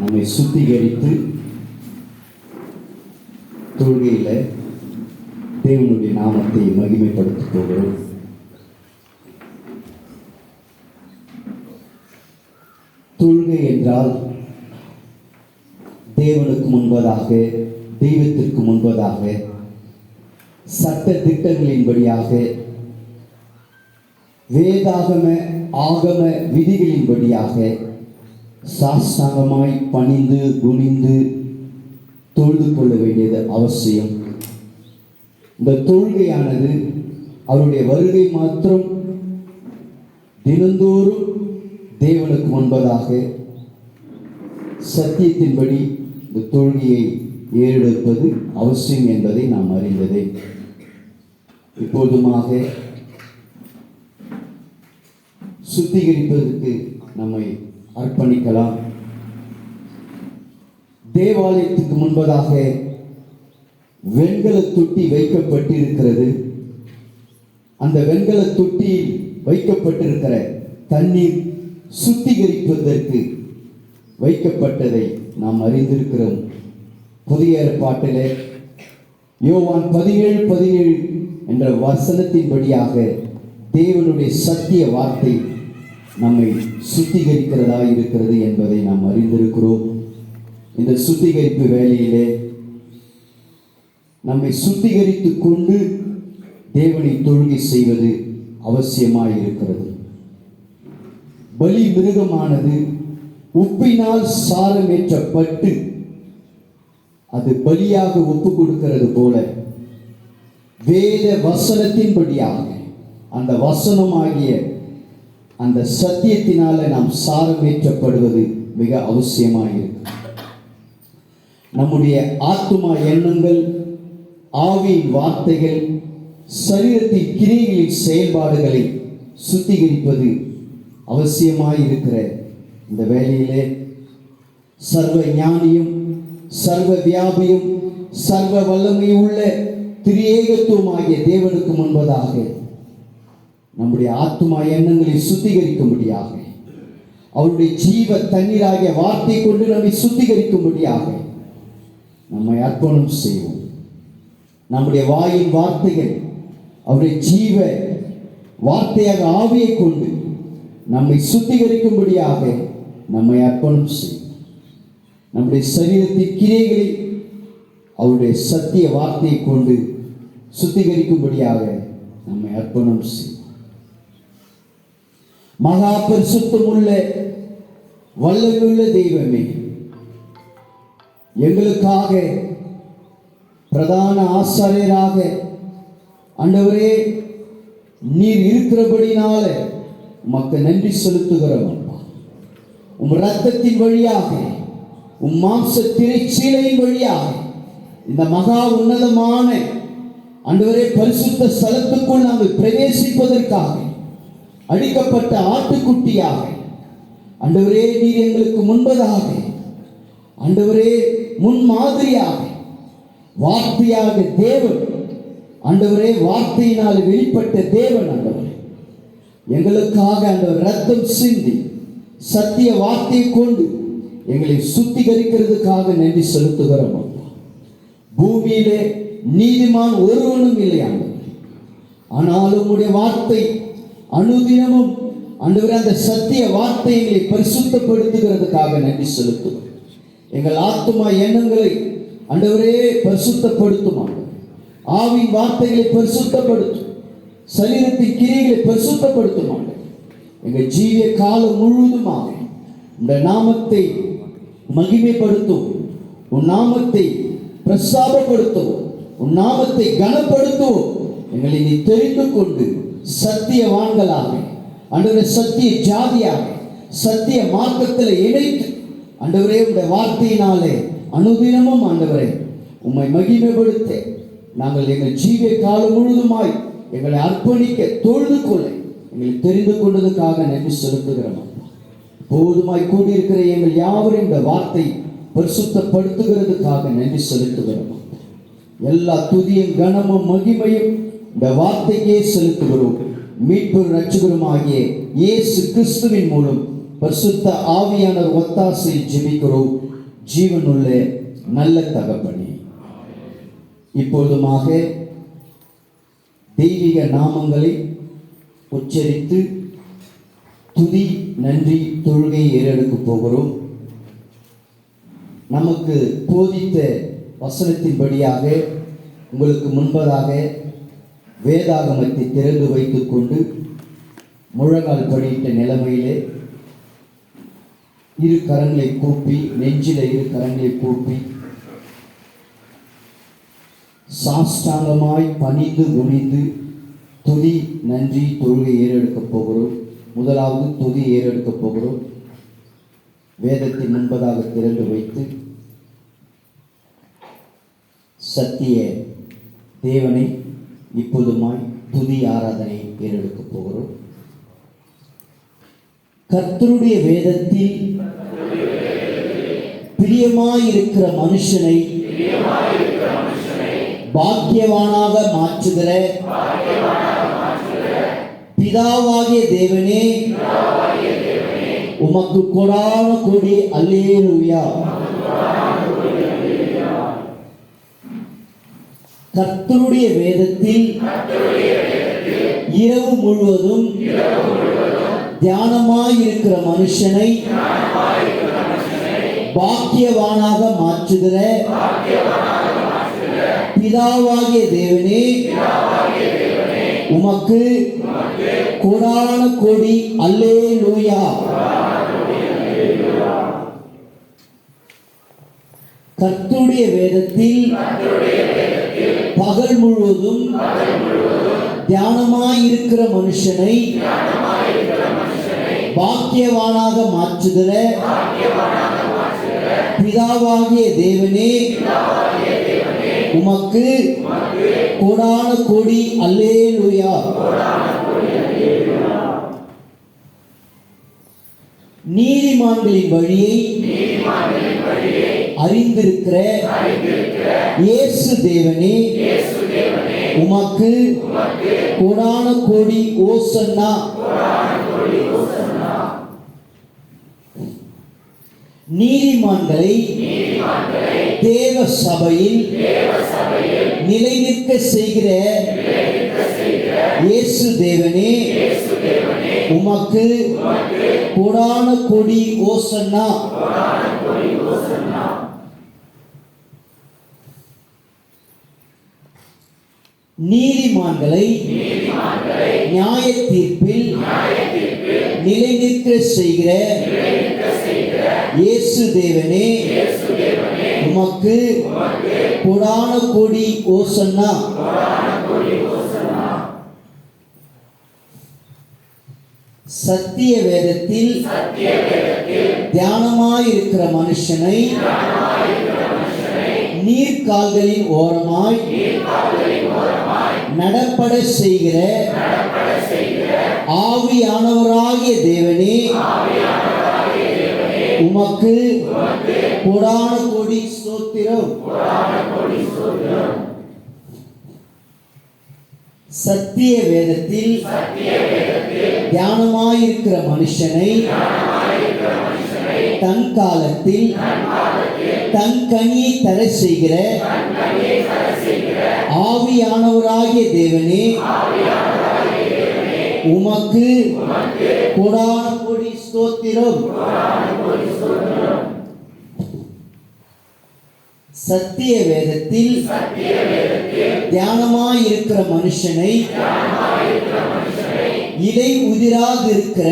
நம்மை சுத்திகரித்து தொழுகையில் தேவனுடைய நாமத்தை மகிமைப்படுத்திக் கொள்கிறோம். தொழுகை என்றால் தேவனுக்கு முன்பதாக தெய்வத்திற்கு முன்பதாக சட்ட திட்டங்களின்படியாக வேதாகம ஆகம விதிகளின்படியாக சாஸ்தாங்கமாய் பணிந்து குனிந்து தொழுது கொள்ள வேண்டியது அவசியம். இந்த தொழுகையானது அவருடைய வருகை மாத்திரம் தினந்தோறும் தேவனுக்கு முன்பதாக சத்தியத்தின்படி இந்த தொழுகையை ஏறெடுப்பது அவசியம் என்பதை நாம் அறிந்ததே. இப்போதுமாக சுத்திகரிப்பதற்கு நம்மை அர்ப்பணிக்கலாம். தேவாலயத்துக்கு முன்பதாக வெண்கல தொட்டி வைக்கப்பட்டிருக்கிறது. அந்த வெண்கல தொட்டியில் வைக்கப்பட்டிருக்கிற தண்ணீர் சுத்திகரிப்பதற்கு வைக்கப்பட்டதை நாம் அறிந்திருக்கிறோம். புதிய ஏற்பாட்டிலே யோவான் பதினேழு பதினேழு என்ற வசனத்தின்படியாக தேவனுடைய சத்திய வார்த்தை நம்மை சுத்திகரிக்கிறதா இருக்கிறது என்பதை நாம் அறிந்திருக்கிறோம். இந்த சுத்திகரிப்பு வேலையிலே நம்மை சுத்திகரித்து கொண்டு தேவனை தொழுகை செய்வது அவசியமாக இருக்கிறது. பலி மிருகமானது உப்பினால் சாரமேற்றப்பட்டு அது பலியாக ஒப்பு கொடுக்கிறது போல வேத வசனத்தின்படியாக அந்த வசனமாகிய அந்த சத்தியத்தினால நாம் சாரமேற்றப்படுவது மிக அவசியமாயிருக்கு. நம்முடைய ஆத்மா எண்ணங்கள் ஆவியின் வார்த்தைகள் சரீரத்தின் கிரியைகளின் செயல்பாடுகளை சுத்திகரிப்பது அவசியமாயிருக்கிற இந்த வேலையிலே சர்வ ஞானியும் சர்வ வியாபியும் சர்வ வல்லமையுள்ள திரியேகத்துவமாகிய தேவனுக்கு முன்பதாக நம்முடைய ஆத்துமா எண்ணங்களை சுத்திகரிக்கும்படியாக. அவருடைய ஜீவ தண்ணீராகிய வார்த்தை கொண்டு நம்மை சுத்திகரிக்கும்படியாக நம்மை அர்ப்பணம் செய்வோம். நம்முடைய வாயின் வார்த்தைகள் அவருடைய ஜீவ வார்த்தையாக ஆவியை கொண்டு நம்மை சுத்திகரிக்கும்படியாக நம்மை அர்ப்பணம் செய்வோம். நம்முடைய சரீரத்தின் கிரைகளை அவருடைய சத்திய வார்த்தையை கொண்டு சுத்திகரிக்கும்படியாக நம்மை அர்ப்பணம் செய்வோம். மகா பரிசுத்தமுள்ள வல்லமையுள்ள தெய்வமே. எங்களுக்காக பிரதான ஆசாரியராக அண்டவரே நீர் இருக்கிறபடினால உமக்கு நன்றி செலுத்துகிறோம் உம் ரத்தத்தின் வழியாக உம் மாம்ச திரைச்சீலையின் வழியாக இந்த மகா உன்னதமான ஆண்டவரே பரிசுத்த ஸ்தலத்துக்குள் நாங்கள் பிரவேசிப்பதற்காக அடிக்கப்பட்ட ஆட்டுக்குட்டியாக அண்டவரே நீர் எங்களுக்கு முன்பதாக. அண்டவரே முன் மாதிரியாக. வார்த்தையாக தேவன். அண்டவரே வார்த்தையினால் வெளிப்பட்ட தேவன் ஆண்டவரே. எங்களுக்காக அந்த ரத்தம் சிந்தி சத்திய வார்த்தையை கொண்டு எங்களை சுத்திகரிக்கிறதுக்காக நன்றி செலுத்துகிறோம் பூமியிலே நீதிமான் ஒருவனும் இல்லை ஆனாலும் உடைய வார்த்தை அனுதினமும் ஆண்டவரே அந்த சத்திய வார்த்தைகளை பரிசுத்தப்படுத்துகிறதுக்காக நன்றி செலுத்துவோம் எங்கள் ஆத்துமா எண்ணங்களை ஆண்டவரே பரிசுத்தப்படுத்தும் ஆவி ஆவின் வார்த்தைகளை பரிசுத்தப்படுத்தும். சரீரத்தின் கிரியைகளை பரிசுத்தப்படுத்தும் எங்கள் ஜீவிய காலம் முழுவதுமாக இந்த நாமத்தை மகிமைப்படுத்தும். உன் நாமத்தை பிரசாபப்படுத்துவோம் உன் நாமத்தை கனப்படுத்துவோம் எங்களை நீ தெரிந்து கொண்டு சத்தியவான்களாக ஆண்டவரே சத்திய ஜாதியாக சத்திய மார்க்கத்தில் இணைத்து அண்டவரே உடைய வார்த்தையினாலே அனுதினமும் ஆண்டவரே உம்மை மகிமைப்படுத்த நாங்கள் எங்கள் ஜீவிய காலம் முழுதுமாய் எங்களை அர்ப்பணிக்க தொழுது கொள்ள எங்களை தெரிந்து கொண்டதுக்காக நன்றி செலுத்துகிறோம் போதுமாய் கூடியிருக்கிற எங்கள் யாவரும் இந்த வார்த்தை பரிசுத்தப்படுத்துகிறதுக்காக நன்றி செலுத்துகிறோம் எல்லா துதியும் கனமும் மகிமையும் இந்த வார்த்தைக்கே செலுத்துகிறோம். மீட்பு ரட்சகரும் ஆகிய இயேசு கிறிஸ்துவின் மூலம் பரிசுத்த ஆவியான ஒத்தாசை ஜெபிக்கிறோம். ஜீவனுள்ள நல்ல தகப்பனே. இப்பொழுதுமாக தெய்வீக நாமங்களை உச்சரித்து துதி நன்றி தொழுகை ஏறெடுக்க போகிறோம். நமக்கு போதித்த வசனத்தின்படியாக உங்களுக்கு முன்பதாக வேதாகமத்தை திறந்து வைத்துக்கொண்டு முழங்கால் படியிட்ட நிலைமையிலே இரு கரங்களை கூப்பி நெஞ்சில இரு கரங்களை கூப்பி சாஷ்டாங்கமாய் பணிந்து குனிந்து துதி நன்றி தொழுகை ஏறெடுக்கப் போகிறோம். முதலாவது துதி ஏறெடுக்கப் போகிறோம். வேதத்தை முன்பதாக திறந்து வைத்து சத்திய தேவனை இப்போதுமாய் துதி ஆராதனை ஏறெடுக்கப் போகிறோம். கர்த்தருடைய வேதத்தில் பிரியமாயிருக்கிற மனுஷனை பாக்கியவானாக மாற்றுகிற பிதாவாகிய தேவனே உமக்கு கொடான கொடி அல்லேலூயா. கர்த்தருடைய வேதத்தில் இரவு முழுவதும் தியானமாயிருக்கிற மனுஷனை பாக்கியவானாக மாற்றுகிற பிதாவாகிய தேவனே உமக்கு கொடான கொடி அல்லேலூயா. கர்த்துடைய வேதத்தில் பகல் முழுவதும் தியானமாயிருக்கிற மனுஷனை பாக்கியவானாக மாற்றுகிற பிதாவாகிய தேவனே உமக்கு கோடான கோடி அல்லேலூயா. நீதிமான்களின் வழியை அறிந்திருக்கிற இயேசு தேவனே. உமக்கு கோடான கோடி ஓசன்னா. நீதிமான்களை தேவ சபையில் நிலைநிற்க செய்கிற இயேசு தேவனே உமக்கு கோடான கொடி ஓசன்னா. நீதிமான்களை நியாய தீர்ப்பில் நிலைநிற்க செய்கிற இயேசு தேவனே உமக்கு புராண கொடி ஓசன்னா. சத்திய வேதத்தில் தியானமாயிருக்கிற மனுஷனை நீர்கால்களின் ஓரமாய் நடப்பட செய்கிற ஆவியானவராகிய தேவனே உமக்கு புராண கொடி ஸ்தோத்திரம். சத்திய வேதத்தில் தியானமாயிருக்கிற மனுஷனை தன் காலத்தில் தன் கனியை தர செய்கிற ஆவியானவராகிய தேவனே உமக்கு கொடான கொடி ஸ்தோத்திரம். சத்திய வேதத்தில் தியானமாயிருக்கிற மனுஷனை இலை உதிராதிருக்கிற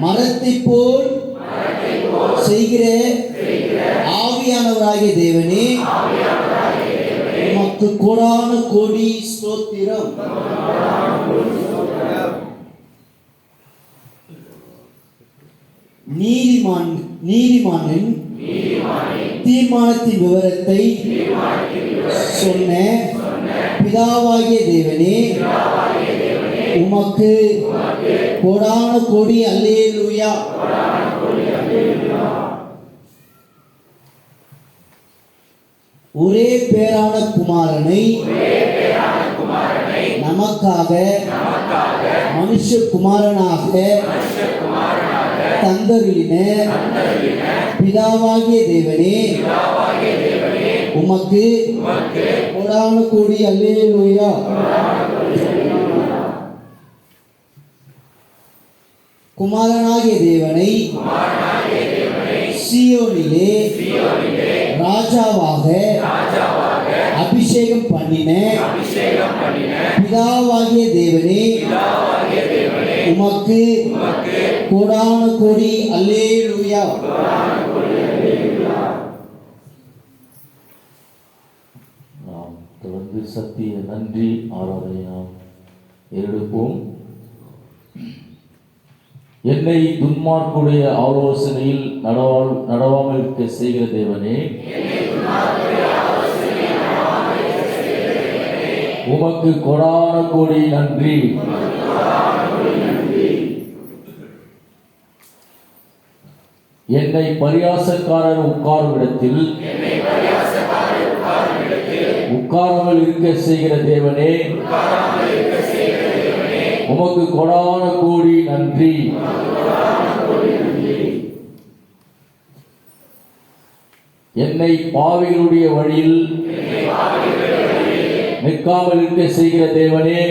மரத்தை போல் செய்கிற ஆவியானவராகிய தேவனே உமக்கு கோடான கொடி ஸ்தோத்திரம். நீதிமான் நீதிமானின் தீர்மானத்தின் விவரத்தை சொன்ன பிதாவாகிய தேவனே உமக்கு கொடான கொடி அல்லேலூயா. ஒரே பேரான குமாரனை நமக்காக மனுஷகுமாரனாக தந்தருளின பிதாவாகிய தேவனே உமக்கு கோடான கோடி அல்லேலூயா. குமாரனாகிய தேவனை சியோனிலே ராஜாவாக அபிஷேகம் பண்ணின பிதாவாகிய தேவனே உமக்கு கோடான கோடி அல்லேலூயா. நாம் தொடர்ந்து சத்திய நன்றி ஆராதனை நாம் ஏறெடுப்போம். என்னை துன்மார்க்குடைய ஆலோசனையில் நடவா நடவாமல் இருக்க செய்கிற தேவனே உமக்கு கொடான கோடி நன்றி. என்னை பரியாசக்காரர் உட்காரும் இடத்தில் உட்காராமல் இருக்க செய்கிற தேவனே உமக்கு கொடான கோடி நன்றி. என்னை பாவிகளுடைய வழியில் நிற்காமல் இருக்க செய்கிற தேவனே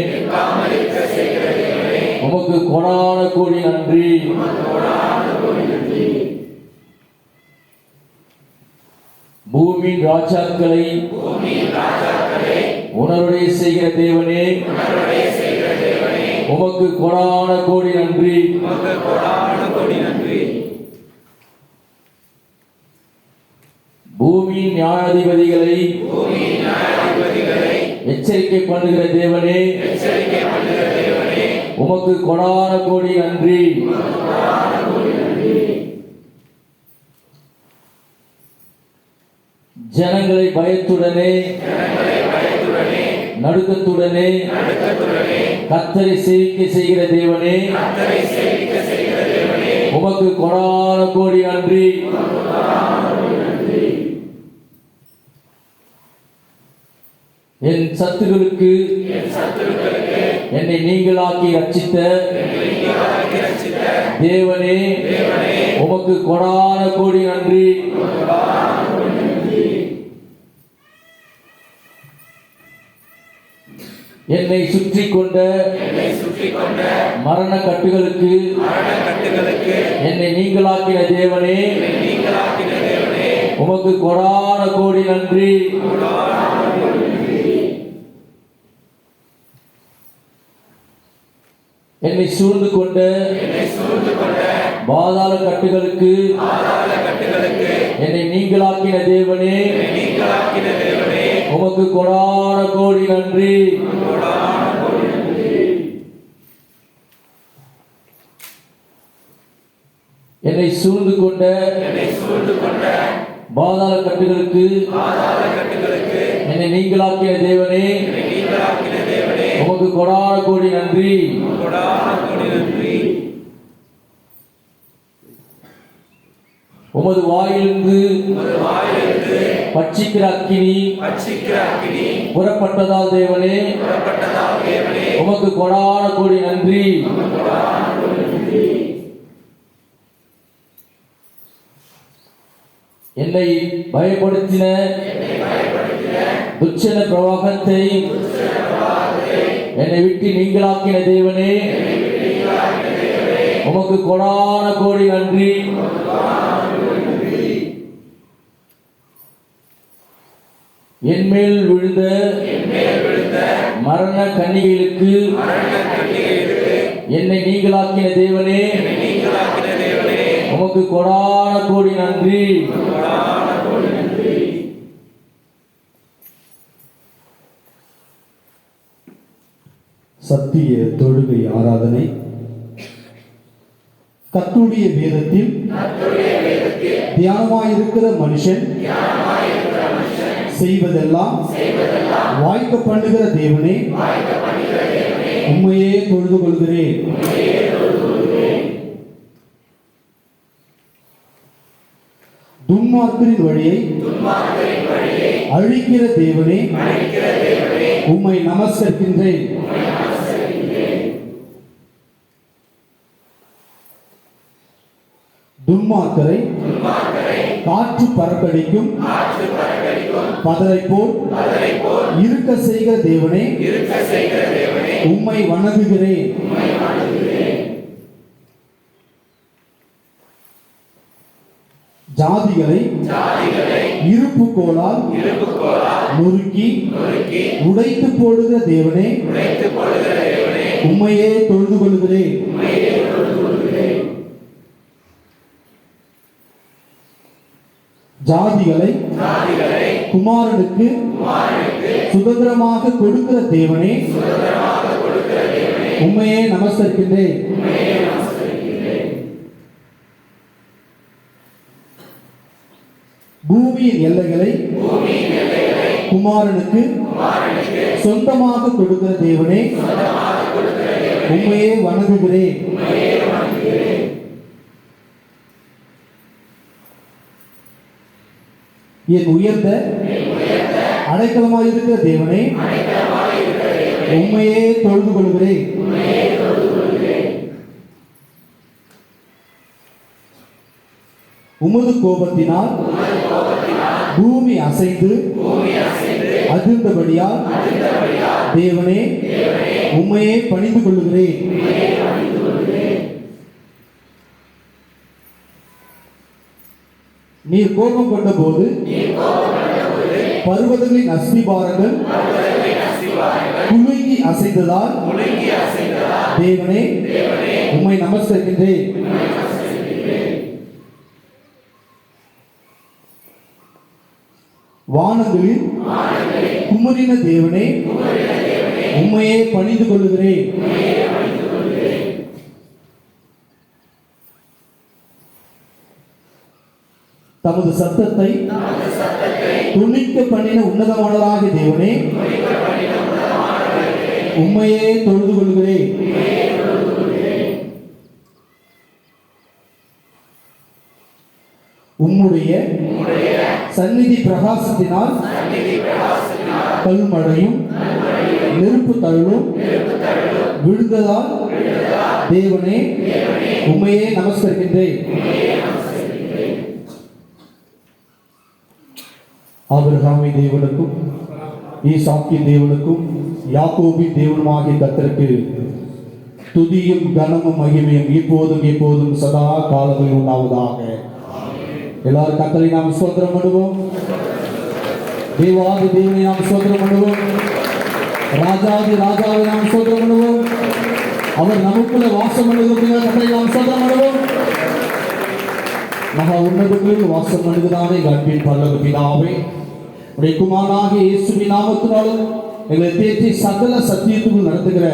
உமக்கு கொடான கோடி நன்றி. பூமியின் ராஜாக்களை உணர்வுடைய செய்கிற தேவனே. உமக்கு கொடான கோடி நன்றி. பூமியின் நியாயாதிபதிகளை எச்சரிக்கை பண்ணுகிற தேவனே. உமக்கு கொடான கோடி நன்றி. ஜனங்களை பயத்துடனே நடுக்கத்துடனே கத்தரை சேவிக்க செய்கிற தேவனே உமக்கு கொடான கோடி நன்றி. என் சத்துகளுக்கு என்னை நீங்களாக்கி ரட்சித்த தேவனே உமக்கு கொடான கோடி நன்றி. என்னை சுற்றி கொண்ட மரண கட்டுகளுக்கு என்னை நீங்களாக்கின தேவனே. உமக்கு கொடான கோடி நன்றி. என்னை சூழ்ந்து கொண்ட பாதாள கட்டுகளுக்கு என்னை நீங்களாக்கின தேவனே. உமக்கு கொடான கோடி நன்றி. என்னை சூழ்ந்து கொண்ட பாதாள கட்டுகளுக்கு என்னை நீங்களாக்கிய தேவனே உமக்கு கொடான கோடி நன்றி. உமது வாயிலிருந்து பட்சிக்கிற அக்கினி புறப்பட்டதால் தேவனே. உமக்கு கொடான கோடி நன்றி. என்னை பயப்படுத்தின துச்சன பிரவாகத்தை என்னை விட்டு நீங்களாக்கின தேவனே. உமக்கு கொடான கோடி நன்றி. என்மேல் விழுந்த மரண கன்னிகளுக்கு என்னை நீங்களாக்கின தேவனே. உமக்கு கொடான கோடி நன்றி. சத்திய தொழுகை ஆராதனை. கத்துடைய வேதத்தில் தியானமாயிருக்கிற மனுஷன் செய்வதெல்லாம் வாய்க்க பண்ணுகிற தேவனே. உண்மையே தொழுது கொள்கிறேன். துன்மார்க்கரின் வழியை அழிக்கிற தேவனே. உம்மை நமஸ்கரிக்கின்றேன். துன்மார்க்கரை காற்று பறக்கடிக்கும் பதரை போல் இருக்க செய்க தேவனே உம்மை வணங்குகிறேன். ஜாதிகளை இருப்பு கோளால் நொறுக்கி உடைத்து போடுகிற தேவனே உண்மையே தொழுது கொள்கிறேன். ஜாதிகளை குமாரனுக்கு சுதந்திரமாக கொடுக்கிற தேவனே உண்மையே நமஸ்கரிக்கின்றேன். பூமியின் எல்லைகளை குமாரனுக்கு சொந்தமாக கொடுக்கிற தேவனே உண்மையே வணங்குகிறேன். என் உயர்ந்த அடைக்கலமாய் இருக்கிற தேவனே உண்மையே தொழுது கொள்கிறேன் உமது கோபத்தினால் பூமி அசைந்து அதிர்ந்தபடியால் தேவனே உண்மையே பணிந்து கொள்ளுகிறேன் நீர் கோபம் கொண்ட போது பர்வதங்களின் அஸ்திபாரங்கள் குலுங்கி அசைந்ததால் தேவனே உம்மை நமஸ்கரிக்கின்றேன். வானங்களில் குமரின தேவனே உம்மையே பணிந்து கொள்ளுகிறேன். தமது சத்தத்தை துணிக்க பண்ணின உன்னதமானவராகிய தேவனே உண்மையே தொழுது கொள்கிறேன். உம்முடைய சந்நிதி பிரகாசத்தினால் கல்மழையும் நெருப்பு தழுவும் விழுந்ததால் தேவனே உண்மையே நமஸ்கரிக்கின்றேன். ஆபிரகாமி தேவனுக்கும் ஈசாக்கி தேவனுக்கும் யாக்கோபி தேவனுமாகிய கத்தருக்கு துதியும் கனமும் மகிமையும் இப்போதும் எப்போதும் சதா காலங்களில் உண்டாவதாக. எல்லாரும் கத்தரை நாம் சோதரம் பண்ணுவோம். தேவாதி தேவனை நாம் சோதரம் பண்ணுவோம். ராஜாதி ராஜாவை நாம் சோதரம் பண்ணுவோம். அவர் நமக்குள்ள வாசம் பண்ணுகிறதுங்க கத்தரை நாம் சோதரம் பண்ணுவோம். மகா உன்னதங்களில் வாசம் பண்ணுகிறானே எங்கள் அன்பின் பல்லவ பிதாவே? உடைய குமாராகிய இயேசுவின் நாமத்தினாலும் எங்களை தேற்றி சகல சத்தியத்துக்குள் நடத்துகிற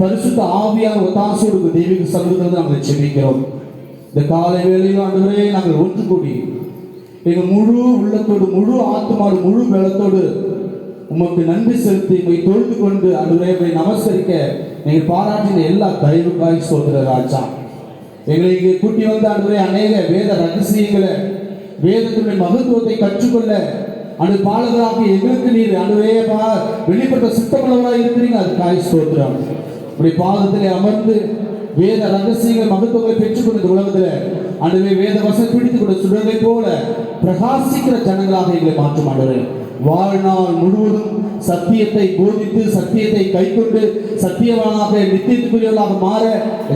பரிசுத்த ஆவியான ஒத்தாசோடு தெய்வீக சமூகத்தில் நாங்கள் செபிக்கிறோம். இந்த காலை வேளையில் ஆண்டுகளே நாங்கள் ஒன்று கூடி எங்கள் முழு உள்ளத்தோடு முழு ஆத்மாவோடு முழு பலத்தோடு உமக்கு நன்றி செலுத்தி உங்களை தொழுது கொண்டு அன்றுவரே உங்களை நமஸ்கரிக்க நீங்கள் பாராட்டின எல்லா தயவுக்காய் சொல்கிற ராஜா. எங்களுக்கு கூட்டி வந்த ஆண்டவரே அநேக வேத ரகசியங்களை வேதத்துடைய மகத்துவத்தை கற்றுக்கொள்ள அது பாலகராக எங்களுக்கு நீர் ஆண்டவரே பா வெளிப்பட்ட சித்தமுள்ளவராக இருக்கிறீங்க. அது காய் சோத்திரம். இப்படி பாதத்திலே அமர்ந்து வேத ரகசியங்கள் மகத்துவங்களை பெற்றுக்கொண்ட உலகத்தில் ஆண்டவே வேத வசம் பிடித்து கொண்ட சுடரை போல பிரகாசிக்கிற ஜனங்களாக எங்களை மாற்றும் ஆண்டவரே வாழ்நாள் முழுவதும் சத்தியத்தை போதித்து சத்தியத்தை கைக்கொண்டு சத்தியவானாக நித்தியத்துக்குரியவர்களாக மாற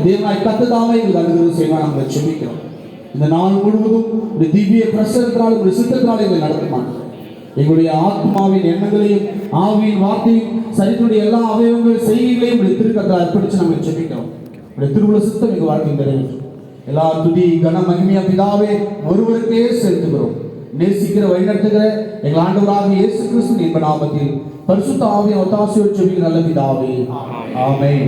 தேவனாய் கத்ததாமே எங்களுக்கு அனுகிரகம் செய்வான் நாங்கள் செபிக்கிறோம் இந்த நாள் முழுவதும் ஒரு திவ்ய பிரசனத்தினால் ஒரு சித்தத்தினால் எங்களை நடத்துமான் எங்களுடைய ஆத்மாவின் எண்ணங்களையும் ஆவியின் வார்த்தையும் சரித்தினுடைய எல்லா அவயவங்கள் செய்கைகளையும் உடைய திருக்கத்தை அர்ப்பணித்து நம்ம செபிக்கிறோம் உடைய திருவுள்ள சித்தம் எங்கள் வாழ்க்கை நிறைவேற்றும். எல்லா துதி கன மகிமையா பிதாவே ஒருவருக்கே செலுத்துகிறோம். நேசிக்கிற வழிநடத்துகிற எங்கள் ஆண்டவராக இயேசு கிறிஸ்து என்ப நாமத்தில் பரிசுத்த ஆவியின் ஒத்தாசையோடு செபிக்கிற நல்ல பிதாவே. ஆமென்.